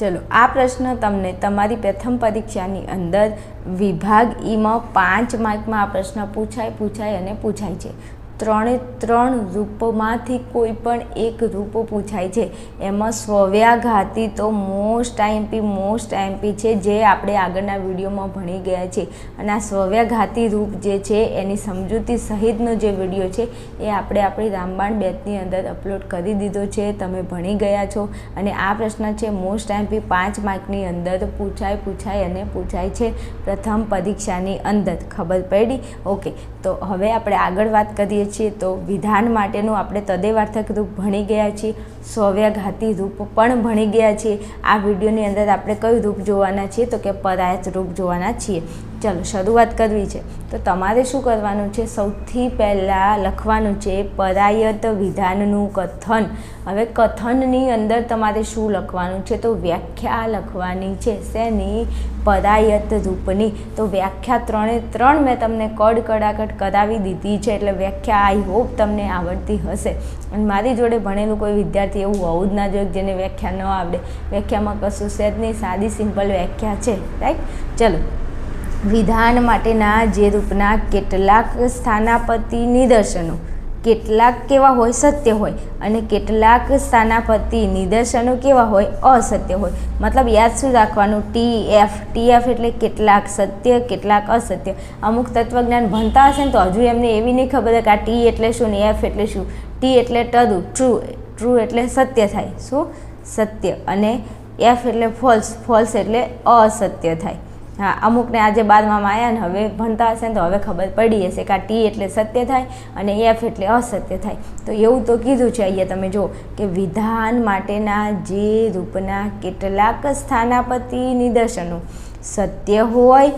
ચલો, આ પ્રશ્ન તમને તમારી પ્રથમ પરીક્ષાની અંદર વિભાગ ઈમાં પાંચ માર્કમાં આ પ્રશ્ન પૂછાય પૂછાય અને પૂછાય છે. ત્રણે ત્રણ રૂપમાંથી કોઈ પણ એક રૂપ પૂછાય છે. એમાં સ્વવ્યાઘાતી તો મોસ્ટ આઈમ્પી મોસ્ટ આઈમ્પી છે જે આપણે આગળના વિડીયોમાં ભણી ગયા છે. અને આ સ્વવ્યાઘાતી રૂપ જે છે, એની સમજૂતી સહિતનો જે વીડિયો છે, એ આપણે આપણી રામબાણ બેચની અંદર અપલોડ કરી દીધો છે. તમે ભણી ગયા છો અને આ પ્રશ્ન છે મોસ્ટ આઈમ્પી પાંચ માર્કની અંદર પૂછાય પૂછાય અને પૂછાય છે. પ્રથમ પરીક્ષાની અંદર ખબર પડી. ઓકે, તો હવે આપણે આગળ વાત કરીએ છીએ તો વિધાન માટેનું આપણે તદેવાર્થક રૂપ ભણી ગયા છીએ સ્વવ્યાઘાતી રૂપ પણ ભણી ગયા છીએ. આ વિડીયોની અંદર આપણે કયું રૂપ જોવાના છીએ તો કે પરાયત રૂપ જોવાના છીએ. ચલો, શરૂઆત કરવી છે. તો તમારે શું કરવાનું છે? સૌથી પહેલાં લખવાનું છે પરાયત વિધાનનું કથન. હવે કથનની અંદર તમારે શું લખવાનું છે? તો વ્યાખ્યા લખવાની છે શેની? પરાયત રૂપની. તો વ્યાખ્યા ત્રણે, ત્રણ મેં તમને કડ કડાકટ કરાવી દીધી છે, એટલે વ્યાખ્યા આઈ હોપ તમને આવડતી હશે. અને મારી જોડે ભણેલું કોઈ વિદ્યાર્થી એવું હોવું જ ના જોઈએ જેને વ્યાખ્યા ન આવડે. વ્યાખ્યામાં કશું છે જ નહીં, સાદી, સિમ્પલ વ્યાખ્યા છે. રાઈટ? ચલો. વિધાન માટેના જે રૂપના કેટલાક સ્થાનાપતિ નિદર્શનો કેટલાક કેવા હોય સત્ય હોય અને કેટલાક સ્થાનાપતિ નિદર્શનો કેવા હોય અસત્ય હોય. મતલબ યાદ શું રાખવાનું? ટી એફ ટી એફ એટલે કેટલાક સત્ય, કેટલાક અસત્ય. અમુક તત્વજ્ઞાન ભણતા હશે ને તો હજુ એમને એવી નહીં ખબર કે આ ટી એટલે શું ને એફ એટલે શું. ટી એટલે ટરુ ટ્રુ ટ્રુ એટલે સત્ય થાય. શું? સત્ય. અને એફ એટલે ફોલ્સ ફોલ્સ એટલે અસત્ય થાય. હા, અમુકને આજે બારમામાં આવ્યા ને હવે ભણતા હશે ને તો હવે ખબર પડી હશે કે આ ટી એટલે સત્ય થાય અને એફ એટલે અસત્ય થાય. તો એવું તો કીધું છે અહીંયા તમે જુઓ કે વિધાન માટેના જે રૂપના કેટલાક સ્થાનાપતિ નિદર્શનો સત્ય હોય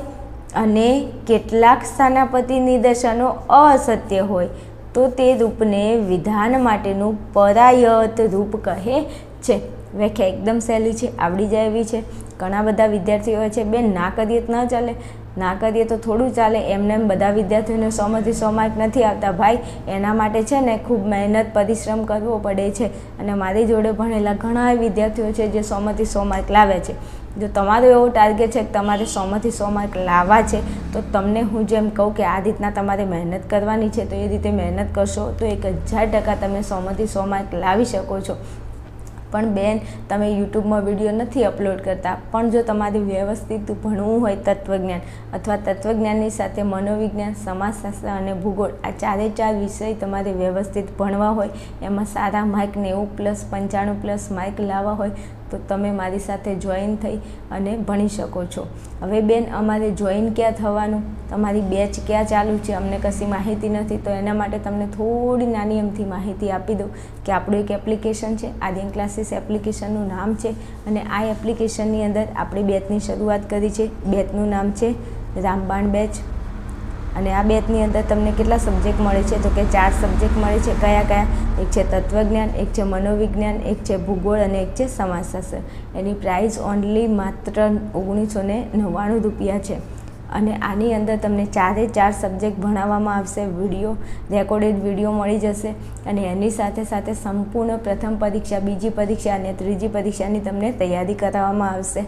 અને કેટલાક સ્થાનાપતિ નિદર્શનો અસત્ય હોય, તો તે રૂપને વિધાન માટેનું પરાયત રૂપ કહે છે. વ્યાખ્યા એકદમ સહેલી છે, આવડી જાય એવી છે. ઘણા બધા વિદ્યાર્થીઓ હોય છે, બેન ના કરીએ તો ન ચાલે, ના કરીએ તો થોડું ચાલે. એમને એમ બધા વિદ્યાર્થીઓને સોમાંથી સો માર્ક નથી આવતા. ભાઈ, એના માટે છે ને ખૂબ મહેનત, પરિશ્રમ કરવો પડે છે. અને મારી જોડે ભણેલા ઘણા વિદ્યાર્થીઓ છે જે સોમાંથી સો માર્ક લાવે છે. જો તમારો એવો ટાર્ગેટ છે કે તમારે સોમાંથી સો માર્ક લાવવા છે, તો તમને હું જેમ કહું કે આ રીતના તમારે મહેનત કરવાની છે. તો એ રીતે મહેનત કરશો તો એક હજાર ટકા તમે સોમાંથી સો માર્ક લાવી શકો છો. પણ બેન, તમે યુટ્યુબમાં વીડિયો નથી અપલોડ કરતા. પણ જો તમારે વ્યવસ્થિત ભણવું હોય તત્વજ્ઞાન અથવા તત્વજ્ઞાનની સાથે મનોવિજ્ઞાન, સમાજશાસ્ત્ર અને ભૂગોળ, આ ચારે ચાર વિષય તમારે વ્યવસ્થિત ભણવા હોય, એમાં સારા માર્ક નેવું પ્લસ પંચાણું પ્લસ માર્ક લાવવા હોય તો તમે મારી સાથે જોઈન થઈ અને ભણી શકો છો. હવે બેન, અમારે જોઈન ક્યાં થવાનું? તમારી બેચ ક્યાં ચાલુ છે? અમને કશી માહિતી નથી, તો એના માટે તમને થોડી નાની અમથી માહિતી આપી દઉં કે આપણું એક એપ્લિકેશન છે, આર્યન ક્લાસીસ એપ્લિકેશનનું નામ છે અને આ એપ્લિકેશનની અંદર આપણી બેચની શરૂઆત કરી છે. બેચનું નામ છે રામબાણ બેચ અને આ બેચની અંદર તમને કેટલા સબ્જેક્ટ મળે છે? તો કે ચાર સબ્જેક્ટ મળે છે. કયા કયા? એક છે તત્વજ્ઞાન, એક છે મનોવિજ્ઞાન, એક છે ભૂગોળ અને એક છે સમાજશાસ્ત્ર. એની પ્રાઇસ ઓનલી માત્ર ઓગણીસો ને નવ્વાણું રૂપિયા છે. અને આની અંદર તમને ચારે ચાર સબ્જેક્ટ ભણાવવામાં આવશે. વીડિયો રેકોર્ડેડ વીડિયો મળી જશે. અને એની સાથે સાથે સંપૂર્ણ પ્રથમ પરીક્ષા, બીજી પરીક્ષા અને ત્રીજી પરીક્ષાની તમને તૈયારી કરાવવામાં આવશે.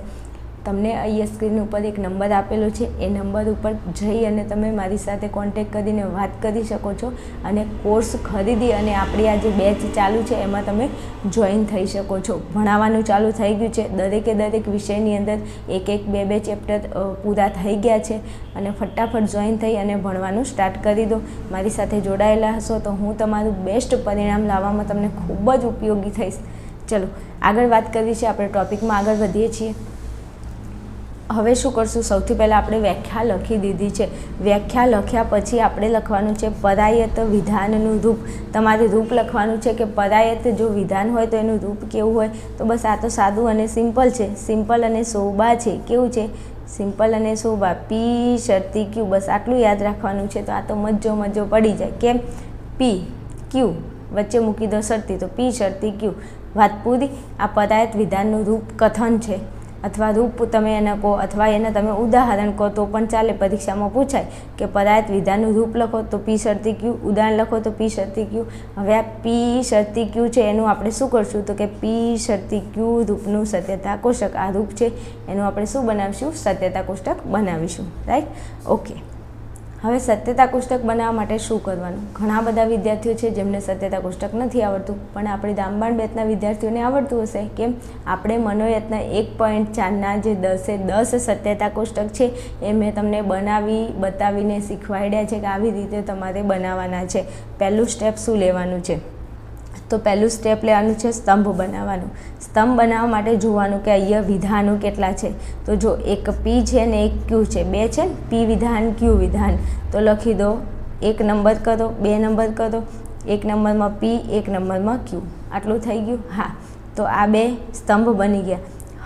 તમને અહીંયા સ્ક્રીન ઉપર એક નંબર આપેલો છે. એ નંબર ઉપર જઈ અને તમે મારી સાથે કોન્ટેક કરીને વાત કરી શકો છો અને કોર્સ ખરીદી અને આપણી આ જે બેચ ચાલુ છે એમાં તમે જોઈન થઈ શકો છો. ભણાવવાનું ચાલુ થઈ ગયું છે. દરેકે દરેક વિષયની અંદર એક એક બે બે ચેપ્ટર પૂરા થઈ ગયા છે અને ફટાફટ જોઈન થઈ અને ભણવાનું સ્ટાર્ટ કરી દો. મારી સાથે જોડાયેલા હશો તો હું તમારું બેસ્ટ પરિણામ લાવવામાં તમને ખૂબ જ ઉપયોગી થઈશ. ચલો, આગળ વાત કરવી છે આપણે ટોપિકમાં આગળ વધીએ છીએ. હવે શું કરશું? સૌથી પહેલાં આપણે વ્યાખ્યા લખી દીધી છે. વ્યાખ્યા લખ્યા પછી આપણે લખવાનું છે પરાયત વિધાનનું રૂપ. તમારે રૂપ લખવાનું છે કે પરાયત જો વિધાન હોય તો એનું રૂપ કેવું હોય? તો બસ આ તો સાદું અને સિમ્પલ છે. સિમ્પલ અને શોભા છે. કેવું છે? સિમ્પલ અને શોભા પી શરતી ક્યુ. બસ આટલું યાદ રાખવાનું છે. તો આ તો મજો મજો પડી જાય. કેમ? P Q. વચ્ચે મૂકી દો શરતી. તો પી શરતી ક્યુ. વાત પૂરી? આ પરાયત વિધાનનું રૂપ કથન છે. અથવા રૂપ તમે એને કહો અથવા એને તમે ઉદાહરણ કહો, તો પણ ચાલે. પરીક્ષામાં પૂછાય કે પદાર્થ વિધાનનું રૂપ લખો તો પી શરતી ક્યુ, ઉદાહરણ લખો તો પી શરતી ક્યુ. હવે આ પી શરતી ક્યુ છે એનું આપણે શું કરશું? તો કે પી શરતી ક્યુ રૂપનું સત્યતા કોષ્ટક આ રૂપ છે, એનું આપણે શું બનાવીશું? સત્યતા કોષ્ટક બનાવીશું. રાઈટ? ઓકે. હવે સત્યતા કોષ્ટક બનાવવા માટે શું કરવાનું? ઘણા બધા વિદ્યાર્થીઓ છે જેમને સત્યતા કોષ્ટક નથી આવડતું, પણ આપણી દામબાણ બેચના વિદ્યાર્થીઓને આવડતું હશે. કેમ? આપણે મનોયત્ન એક પોઈન્ટ ચારના જે દસે દસ સત્યતા કોષ્ટક છે, એ મેં તમને બનાવી, બતાવીને શીખવાડ્યા છે કે આવી રીતે તમારે બનાવવાના છે. પહેલું સ્ટેપ શું લેવાનું છે? તો પહેલું સ્ટેપ લેવાનું છે સ્તંભ બનાવવાનું. સ્તંભ બનાવવા માટે જોવાનું કે અહીંયા વિધાનો કેટલા છે. તો જો એક પી છે ને એક ક્યુ છે, બે છે ને પી વિધાન ક્યુ વિધાન. તો લખી દો, એક નંબર કરો, બે નંબર કરો, એક નંબરમાં પી એક નંબરમાં ક્યુ આટલું થઈ ગયું? હા. તો આ બે સ્તંભ બની ગયા.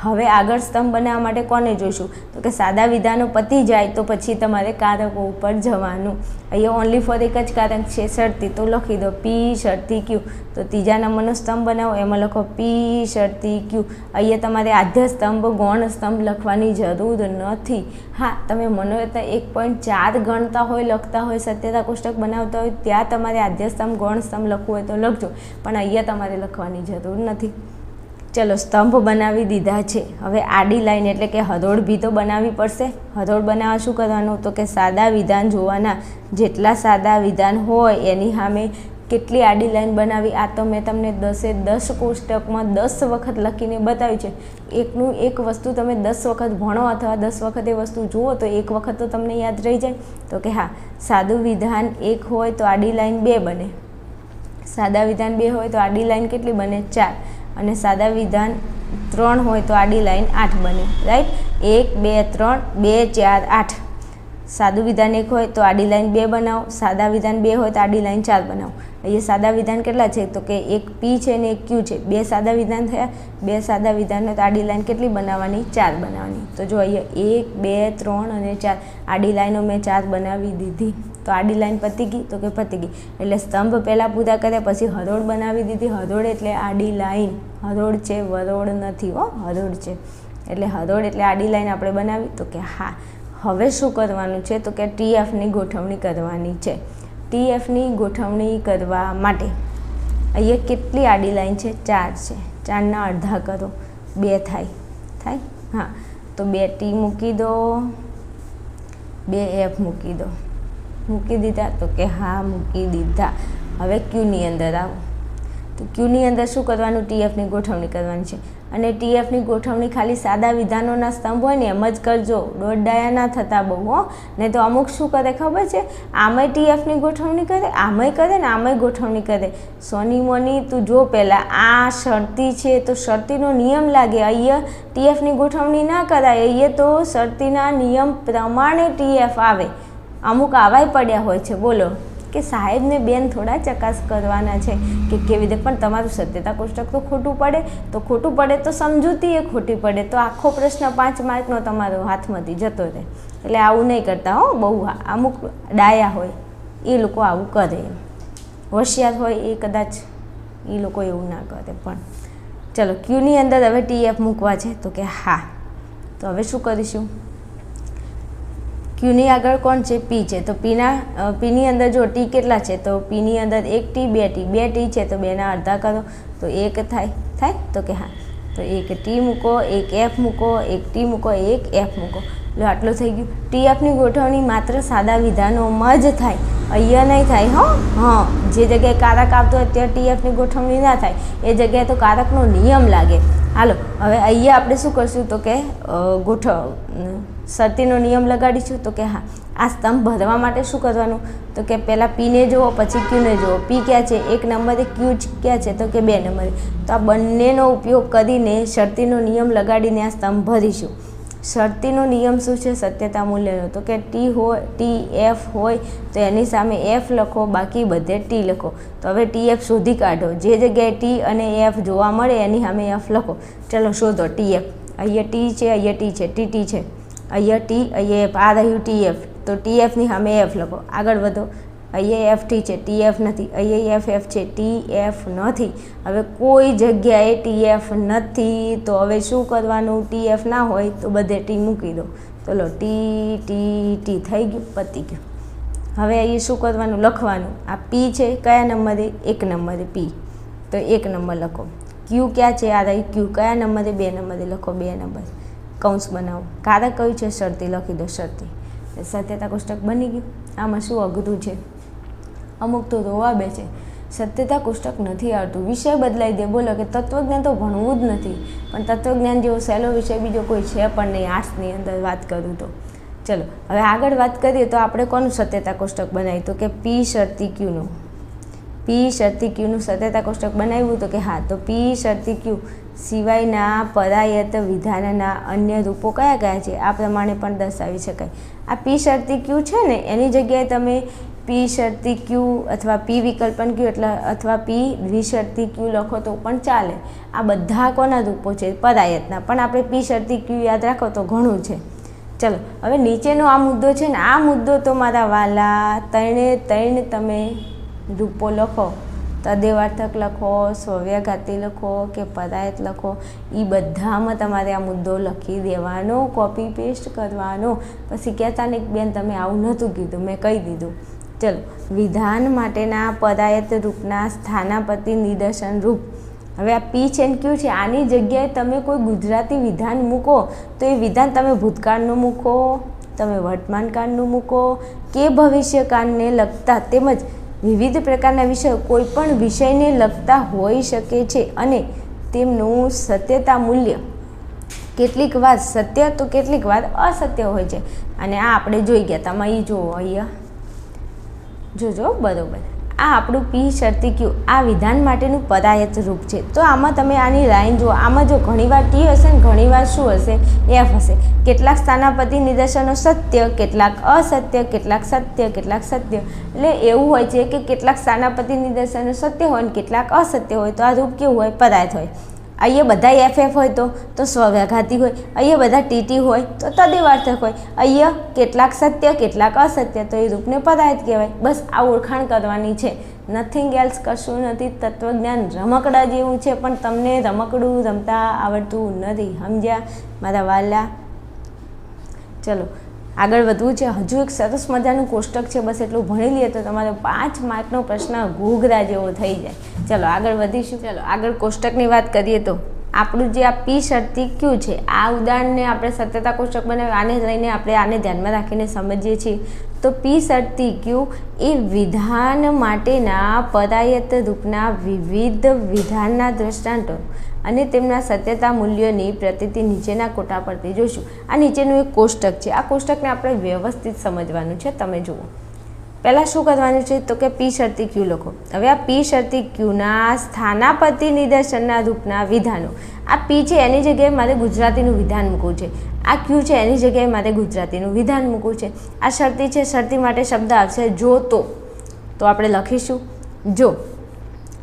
હવે આગળ સ્તંભ બનાવવા માટે કોને જોઈશું? તો કે સાદા વિધાનો પતી જાય તો પછી તમારે કારકો ઉપર જવાનું. અહીંયા ઓનલી ફોર એક જ કારક છે, શરતી. તો લખી દો, પી, શરતી, ક્યુ. તો ત્રીજા નંબરનો સ્તંભ બનાવો, એમાં લખો, પી, શરતી, ક્યુ. અહીંયા તમારે આધ્ય સ્તંભ, ગૌણ સ્તંભ લખવાની જરૂર નથી. હા, તમે મનોરત્ન એક પોઈન્ટ ચાર ગણતા હોય, લખતા હોય, સત્યતા કોષ્ટક બનાવતા હોય, ત્યાં તમારે આધ્ય સ્તંભ, ગૌણ સ્તંભ લખવું હોય તો લખજો. પણ અહીંયા તમારે લખવાની જરૂર નથી. ચલો સ્તંભ બનાવી દીધા છે. હવે આડી લાઈન એટલે કે હરોળ બી તો બનાવવી પડશે. હરોળ બનાવવા શું કરવાનું? તો કે સાદા વિધાન જોવાના. જેટલા સાદા વિધાન હોય એની સામે કેટલી આડી લાઈન બનાવી? આ તો મેં તમને દસે દસ કોષ્ટકમાં દસ વખત લખીને બતાવ્યું છે. એકનું એક વસ્તુ તમે દસ વખત ભણો અથવા દસ વખત એ વસ્તુ જુઓ, તો એક વખત તો તમને યાદ રહી જાય. તો કે હા, સાદું વિધાન એક હોય તો આડી લાઈન બે બને. સાદા વિધાન બે હોય તો આડી લાઈન કેટલી બને? ચાર. અને સાદા વિધાન ત્રણ હોય તો આડી લાઈન આઠ બને રાઈટ એક, બે, ત્રણ, બે, ચાર, આઠ. સાદું વિધાન એક હોય તો આડી લાઈન બે બનાવો, સાદા વિધાન બે હોય તો આડી લાઈન ચાર બનાવો. અહીંયા સાદા વિધાન કેટલા છે? તો કે એક પી છે ને એક ક્યુ છે. બે સાદા વિધાન થયા, બે સાદા વિધાન તો આડી લાઈન કેટલી બનાવવાની? ચાર બનાવવાની. તો જો અહીંયા એક, બે, ત્રણ અને ચાર, આડી લાઈનો મેં ચાર બનાવી દીધી. તો આડી લાઈન પતી ગઈ? તો કે પતી ગઈ. એટલે સ્તંભ પહેલાં પૂરા કર્યા, પછી હરોળ બનાવી દીધી. હરોળ એટલે આડી લાઈન. હરોળ છે, વરોળ નથી હો, હરોળ છે. એટલે હરોળ એટલે આડી લાઈન આપણે બનાવી. તો કે હા. હવે શું કરવાનું છે? તો કે ટીએફની ગોઠવણી કરવાની છે. ટીએફની ગોઠવણી કરવા માટે અહીંયા કેટલી આડી લાઈન છે? ચાર છે. ચારના અડધા કરો. બે થાય. થાય? હા. તો બે ટી મૂકી દો. બે એફ મૂકી દો. મૂકી દીધા? તો કે હા, મૂકી દીધા. હવે ક્યુની અંદર આવો. તો ક્યુની અંદર શું કરવાનું? ટીએફની ગોઠવણી કરવાની છે. અને ટીએફની ગોઠવણી ખાલી સાદા વિધાનોના સ્તંભ હોય ને એમ જ કરજો. દોઢ ડાયા ના થતા બહુ, હો. ને તો અમુક શું કરે ખબર છે? આમાંય ટીએફની ગોઠવણી કરે, આમાંય કરે ને આમાંય ગોઠવણી કરે. સોની મોની, તું જો પહેલાં, આ શરતી છે તો શરતીનો નિયમ લાગે. અહીંયા ટીએફની ગોઠવણી ના કરાય. અહીંયા તો શરતીના નિયમ પ્રમાણે ટીએફ આવે. અમુક આવાય પડ્યા હોય છે. બોલો. કે સાહેબને બેન થોડા ચકાસ કરવાના છે કે કેવી રીતે? પણ તમારું સત્યતા કોષ્ટક તો ખોટું પડે. તો ખોટું પડે તો સમજૂતી એ ખોટી પડે. તો આખો પ્રશ્ન પાંચ માર્કનો તમારો હાથમાંથી જતો રહે. એટલે આવું નહીં કરતા હો. બહુ અમુક ડાયા હોય, એ લોકો આવું કરે. હોશિયાર હોય એ કદાચ એ લોકો એવું ના કરે. પણ ચલો ક્યુની અંદર હવે ટીએફ મૂકવા છે. તો કે હા. તો હવે શું કરીશું? ક્યુની આગળ કોણ છે? પી છે. તો પીના પીની અંદર જો ટી કેટલા છે? તો પીની અંદર એક ટી, બે ટી. બે ટી છે તો બેના અડધા કરો તો એક થાય. થાય? તો કે હા. તો એક ટી મૂકો, એક એફ મૂકો, એક ટી મૂકો, એક એફ મૂકો. એટલે આટલું થઈ ગયું. ટી એફની ગોઠવણી માત્ર સાદા વિધાનોમાં જ થાય. અહીંયા નહીં થાય, હો? હા. જે જગ્યાએ કારક આવતો હોય ત્યાં ટી એફની ગોઠવણી ના થાય. એ જગ્યાએ તો કારકનો નિયમ લાગે. હાલો, હવે અહીંયા આપણે શું કરશું તો કે ગોઠવ શરતીનો નિયમ લગાડીશું તો કે હા, આ સ્તંભ ભરવા માટે શું કરવાનું? તો કે પહેલાં પીને જુઓ, પછી ક્યુને જુઓ. પી ક્યાં છે? એક નંબરે ક્યુ ક્યાં છે? તો કે બે નંબરે. તો આ બંનેનો ઉપયોગ કરીને શરતીનો નિયમ લગાડીને આ સ્તંભ ભરીશું. શરતીનો નિયમ શું છે? સત્યતા મૂલ્યનો. તો કે ટી હોય ટી એફ હોય, તો એની સામે એફ લખો, બાકી બધે ટી લખો. તો હવે ટી એફ શોધી કાઢો. જે જગ્યાએ ટી અને એફ જોવા મળે, એની સામે એફ લખો. ચલો, શોધો ટી એફ અહીંયા ટી છે, અહીંયા ટી છે ટી ટી છે. અહીંયા ટી અહીંયા એફ આ રહ્યું ટી એફ તો ટી એફની સામે એફ લખો. આગળ વધો. ટી છે, ટી એફ નથી અહીંયા એફ એફ છે, ટી એફ નથી. હવે કોઈ જગ્યાએ ટી એફ નથી, તો હવે શું કરવાનું? ટી એફ ના હોય તો બધે ટી મૂકી દો. ચલો, ટી ટી ટી થઈ ગયું, પતી ગયું. હવે અહીં શું કરવાનું? લખવાનું. આ પી છે, કયા નંબરે? એક નંબરે પી તો એક નંબર લખો. ક્યુ ક્યાં છે? આ રહી ક્યુ કયા નંબરે? બે નંબરે લખો, બે નંબર. કૌંસ બનાવો. કારક કયું છે? શરતી. લખી દો શરતી. સત્યતા કોષ્ટક બની ગયું. આમાં શું અઘરું છે? અમુક તો રોવા બેસે. સત્યતા કોષ્ટક નથી આવતું. વિષય બદલાઈ દે. બોલો કે તત્વજ્ઞાન તો ભણવું જ નથી. પણ તત્વજ્ઞાન જેવો સહેલો વિષય બીજો કોઈ છે પણ નહીં, આર્ટ્સની અંદર વાત કરું તો. ચલો, હવે આગળ વાત કરીએ તો આપણે કોનું સત્યતા કોષ્ટક બનાવ્યું તો કે પી શરતી ક્યુનું પી શરતી ક્યુનું સત્યતા કોષ્ટક બનાવ્યું તો કે હા, તો પી શરતી ક્યુ સિવાયના પરાયત વિધાનના અન્ય રૂપો કયા કયા છે? આ પ્રમાણે પણ દર્શાવી શકાય. આ પી શરતી ક્યુ છે ને, એની જગ્યાએ તમે પી શરતી ક્યુ અથવા પી વિકલ્પન ક્યુ એટલે અથવા પી દ્વિશરતી ક્યુ લખો તો પણ ચાલે. આ બધા કોના રૂપો છે? પરાયતના પણ આપણે પી શરતી ક્યુ યાદ રાખો તો ઘણું છે. ચલો, હવે નીચેનો આ મુદ્દો છે ને, આ મુદ્દો તો મારા વાલા ત્રણે ત્રણ તમે રૂપો લખો. તદેવાર્થક લખો સ્વવ્યાઘાતી લખો કે પરાયત લખો. એ બધામાં તમારે આ મુદ્દો લખી દેવાનો કોપી પેસ્ટ કરવાનો. પછી કહેતા ને બેન તમે આવું નહોતું કીધું, મેં કહી દીધું. ચલો, વિધાન માટેના પદાયત રૂપના સ્થાનાપતિ નિદર્શન રૂપ. હવે આ પી છે ક્યુ છે? આની જગ્યાએ તમે કોઈ ગુજરાતી વિધાન મૂકો, તો એ વિધાન તમે ભૂતકાળનું મૂકો, તમે વર્તમાનકાળનું મૂકો કે ભવિષ્યકાળને લગતા તેમજ વિવિધ પ્રકારના વિષયો કોઈ પણ વિષયને લગતા હોઈ શકે છે અને તેમનું સત્યતા મૂલ્ય. કેટલીક વાર સત્ય, તો કેટલીક વાર અસત્ય હોય છે. અને આ આપણે જોઈ ગયા તમે એ જુઓ અહીંયા. જોજો બરોબર. આ આપણું પી શરતી ક્યુ, આ વિધાન માટેનું પરાયત રૂપ છે. તો આમાં તમે આની લાઈન જુઓ. આમાં જો ઘણીવાર ટી હશે ને ઘણીવાર શું હશે? એફ હશે. કેટલાક સ્થાનાપતિ નિદર્શનો સત્ય, કેટલાક અસત્ય, કેટલાક સત્ય કેટલાક સત્ય. એટલે એવું હોય છે કે કેટલાક સ્થાનાપતિ નિદર્શનો સત્ય હોય ને કેટલાક અસત્ય હોય. તો આ રૂપ કેવું હોય? પરાયત હોય. અહીંયા બધા એફ એફ હોય તો તો સ્વવ્યાઘાતી હોય. અહીંયા બધા ટીટી હોય તો તદેવાર્થક હોય. અહીંયા કેટલાક સત્ય, કેટલાક અસત્ય, તો એ રૂપને પદાર્થ કહેવાય. બસ આ ઓળખાણ કરવાની છે. નથિંગ એલ્સ કશું નથી. તત્વજ્ઞાન રમકડા જેવું છે, પણ તમને રમકડું રમતા આવડતું નથી. સમજ્યા? મારા વાલા? ચલો. આગળ વધવું છે. હજુ એક સરસ મજાનું કોષ્ટક છે. બસ એટલું ભણી લઈએ તો તમારો પાંચ માર્કનો પ્રશ્ન ઘૂઘરા જેવો થઈ જાય. ચલો, આગળ વધીશું. ચલો, આગળ કોષ્ટકની વાત કરીએ તો. આપણું જે આ પી શરતી ક્યુ છે, આ ઉદાહરણને આપણે સત્યતા કોષ્ટક બનાવી આને લઈને આપણે આને ધ્યાનમાં રાખીને સમજીએ છીએ. તો પી શરતી ક્યુ એ વિધાન માટેના પદાયત રૂપના વિવિધ વિધાનના દ્રષ્ટાંતો અને તેમના સત્યતા મૂલ્યોની પ્રતિતિ નીચેના કોટા પરથી જોઈશું આ નીચેનું એક કોષ્ટક છે. આ કોષ્ટકને આપણે વ્યવસ્થિત સમજવાનું છે. તમે જુઓ. પહેલાં શું કરવાનું છે? તો કે પી શરતી ક્યુ લખો. હવે આ પી શરતી ક્યુના સ્થાનાપતિ નિદર્શનના રૂપના વિધાનો. આ પી છે, એની જગ્યાએ મારે ગુજરાતીનું વિધાન મૂકવું છે. આ ક્યુ છે, એની જગ્યાએ મારે ગુજરાતીનું વિધાન મૂકવું છે. આ શરતી છે, શરતી માટે શબ્દ આવશે જો તો. તો આપણે લખીશું. જો,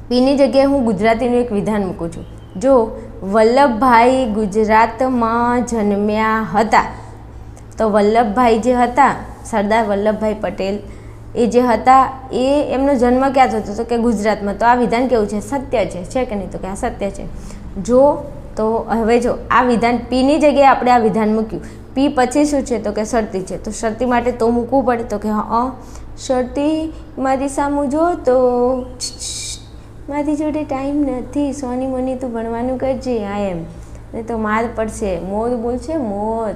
પીની જગ્યાએ હું ગુજરાતીનું એક વિધાન મૂકું છું. જો, વલ્લભભાઈ ગુજરાતમાં જન્મ્યા હતા. તો વલ્લભભાઈ જે હતા, સરદાર વલ્લભભાઈ પટેલ એ જે હતા, એ એમનો જન્મ ક્યાં થતો હતો? કે ગુજરાતમાં. તો આ વિધાન કેવું છે? સત્ય છે. છે કે નહીં? તો કે આ સત્ય છે. જો, તો હવે જો, આ વિધાન પીની જગ્યાએ આપણે આ વિધાન મૂક્યું. પી પછી શું છે? તો કે શરતી છે. તો શરતી માટે તો મૂકવું પડે. તો કે હા શરતી, મારી સામું જો તો મારી જોડે ટાઈમ નથી. સોની મોની તું ભણવાનું કરજે. આ એમ. ને તો માર પડશે. મોર બોલશે મોર.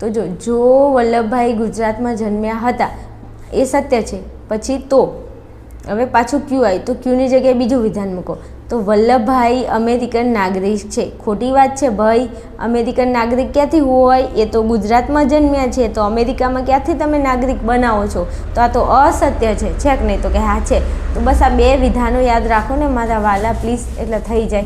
તો જો જો વલ્લભભાઈ ગુજરાતમાં જન્મ્યા હતા એ સત્ય છે. પછી તો, હવે પાછું ક્યુ આવ્યું તો ક્યુની જગ્યાએ બીજું વિધાન મૂકો. તો વલ્લભભાઈ અમેરિકન નાગરિક છે. ખોટી વાત છે, ભાઈ. અમેરિકન નાગરિક ક્યાંથી હોય? એ તો ગુજરાતમાં જન્મ્યા છે. તો અમેરિકામાં ક્યાંથી તમે નાગરિક બનાવો છો? તો આ તો અસત્ય છે. છે કે નહીં? તો કે હા, છે. તો બસ આ બે વિધાનો યાદ રાખો ને. મારા વાલા, પ્લીઝ. એટલે થઈ જાય.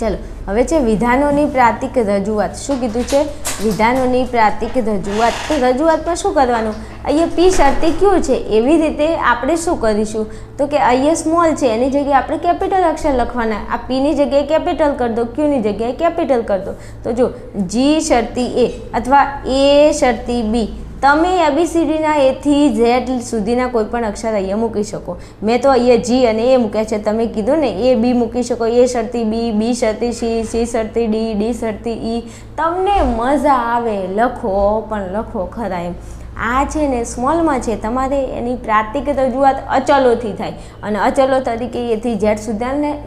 ચલો. હવે છે વિધાનોની પ્રાતિક રજૂઆત. શું કીધું છે? વિધાનોની પ્રાતિક રજૂઆત. તો રજૂઆતમાં શું કરવાનું? અહીંયા પી શરતી ક્યુ છે? એવી રીતે આપણે શું કરીશું? તો કે અહીંયા સ્મોલ છે, એની જગ્યાએ આપણે કેપિટલ અક્ષર લખવાના. આ પીની જગ્યાએ કેપિટલ કરી દો ક્યુની જગ્યાએ કેપિટલ કરી દો. તો જો જી શરતી એ અથવા એ શરતી બી તમે એબીસીડીના એથી ઝેડ સુધીના કોઈ પણ અક્ષર અહીંયા મૂકી શકો. મેં તો અહીંયા જી અને એ મૂક્યા છે. તમે કીધું ને એ બી મૂકી શકો. એ શરતી બી બી શરતી સી સી શરતી ડી ડી શરતી ઈ તમને મજા આવે, લખો, પણ લખો ખરા એમ. આ છે ને સ્મોલમાં છે, તમારે એની પ્રાતિક રજૂઆત અચલોથી થાય. અને અચલો તરીકે એથી ઝેડ સુધીને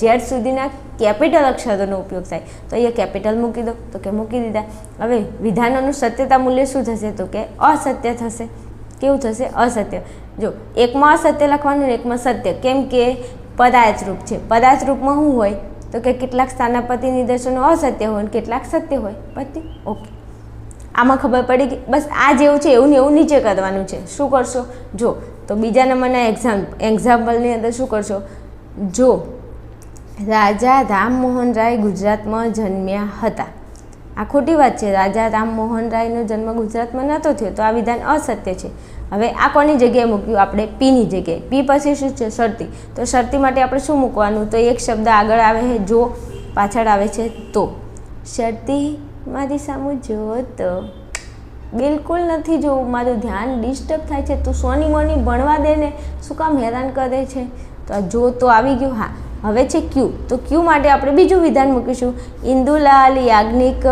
ઝેડ સુધીના કેપિટલ અક્ષરોનો ઉપયોગ થાય. તો અહીંયા કેપિટલ મૂકી દો, તો કે મૂકી દીધા. હવે વિધાનોનું સત્યતા મૂલ્ય શું થશે? તો કે અસત્ય થશે. કેવું થશે? અસત્ય. જો, એકમાં અસત્ય લખવાનું એકમાં સત્ય. કેમ કે પદાર્થરૂપ છે. પદાર્થરૂપમાં શું હોય? તો કે કેટલાક સ્થાનાપતિ નિદર્શનો અસત્ય હોય કેટલાક સત્ય હોય. પતિ? ઓકે. આમાં ખબર પડી કે બસ આ જેવું છે, એવું ને એવું નીચે કરવાનું છે. શું કરશો? જો, તો બીજા નંબરના એક્ઝામ એક્ઝામ્પલની અંદર શું કરશો? જો, રાજા રામમોહન રાય ગુજરાતમાં જન્મ્યા હતા. આ ખોટી વાત છે. રાજા રામમોહન રાયનો જન્મ ગુજરાતમાં નહોતો થયો, તો આ વિધાન અસત્ય છે. હવે આ કોની જગ્યાએ મૂક્યું? આપણે પીની જગ્યાએ. પી પછી શું છે? શરતી. તો શરતી માટે આપણે શું મૂકવાનું? તો એક શબ્દ આગળ આવે છે, જો, પાછળ આવે છે, તો. શરતી મારી સામું જો તો બિલકુલ નથી જોવું મારું ધ્યાન ડિસ્ટર્બ થાય છે, તું સોની મોની ભણવા દે ને શું કામ હેરાન કરે છે? તો જો તો આવી ગયું. હા, હવે છે ક્યુ. તો ક્યુ માટે આપણે બીજું વિધાન મૂકીશું. ઇન્દુલાલ યાજ્ઞિક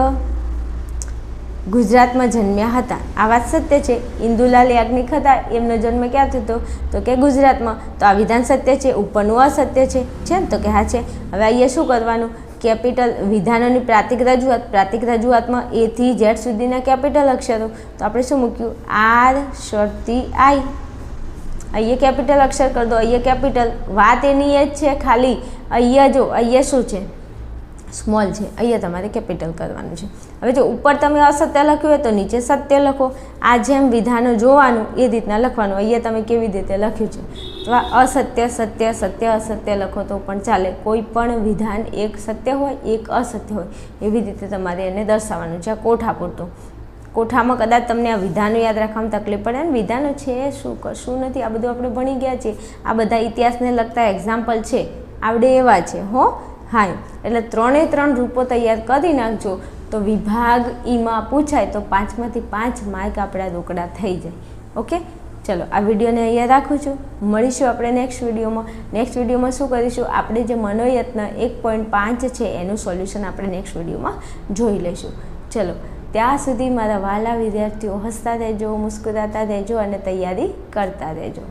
ગુજરાતમાં જન્મ્યા હતા. આ વાત સત્ય છે. ઇન્દુલાલ યાજ્ઞિક હતા. એમનો જન્મ ક્યાં થતો તો? કે ગુજરાતમાં. તો આ વિધાન સત્ય છે. ઉપરનું અસત્ય છે. છે તો કે હા છે. હવે અહીંયા શું કરવાનું? કેપિટલ વિધાનોની પ્રાતિક રજૂઆત પ્રાતિક રજૂઆતમાં એથી ઝેડ સુધીના કેપિટલ અક્ષરો. તો આપણે શું મૂક્યું? આર શરતી આઈ અહીંયા કેપિટલ અક્ષર કરી દો. અહીંયા કેપિટલ. વાત એની એ જ છે ખાલી. અહીંયા જો, અહીંયા શું છે? સ્મોલ છે. અહીંયા તમારે કેપિટલ કરવાનું છે. હવે જો ઉપર તમે અસત્ય લખ્યું હોય તો નીચે સત્ય લખો. આ જેમ વિધાનો જોવાનું, એ રીતના લખવાનું. અહીંયા તમે કેવી રીતે લખ્યું છે? આ અસત્ય, સત્ય સત્ય, અસત્ય લખો તો પણ ચાલે. કોઈ પણ વિધાન એક સત્ય હોય, એક અસત્ય હોય. એવી રીતે તમારે એને દર્શાવવાનું છે કોઠા પૂરતું. કોઠામાં કદાચ તમને આ વિધાનો યાદ રાખવામાં તકલીફ પડે. ને વિધાનો છે શું કશું નથી? આ બધું આપણે ભણી ગયા છે આ બધા ઇતિહાસને લગતા એક્ઝામ્પલ છે. આવડે એવા છે, હો? હા એટલે ત્રણે ત્રણ રૂપો તૈયાર કરી નાખજો. તો વિભાગ ઈમાં પૂછાય તો પાંચમાંથી પાંચ માર્ક આપણા રોકડા થઈ જાય. ઓકે? ચલો, આ વિડીયોને અહીંયા રાખું છું. મળીશું આપણે નેક્સ્ટ વિડીયોમાં. નેક્સ્ટ વિડીયોમાં શું કરીશું? આપણે જે મનોયત્ન એક પોઈન્ટ પાંચ છે, એનું સોલ્યુશન આપણે નેક્સ્ટ વિડીયોમાં જોઈ લઈશું. ચલો, ત્યાં સુધી મારા વાલા વિદ્યાર્થીઓ હસતા રહેજો, મુસ્કુરાતા રહેજો અને તૈયારી કરતા રહેજો.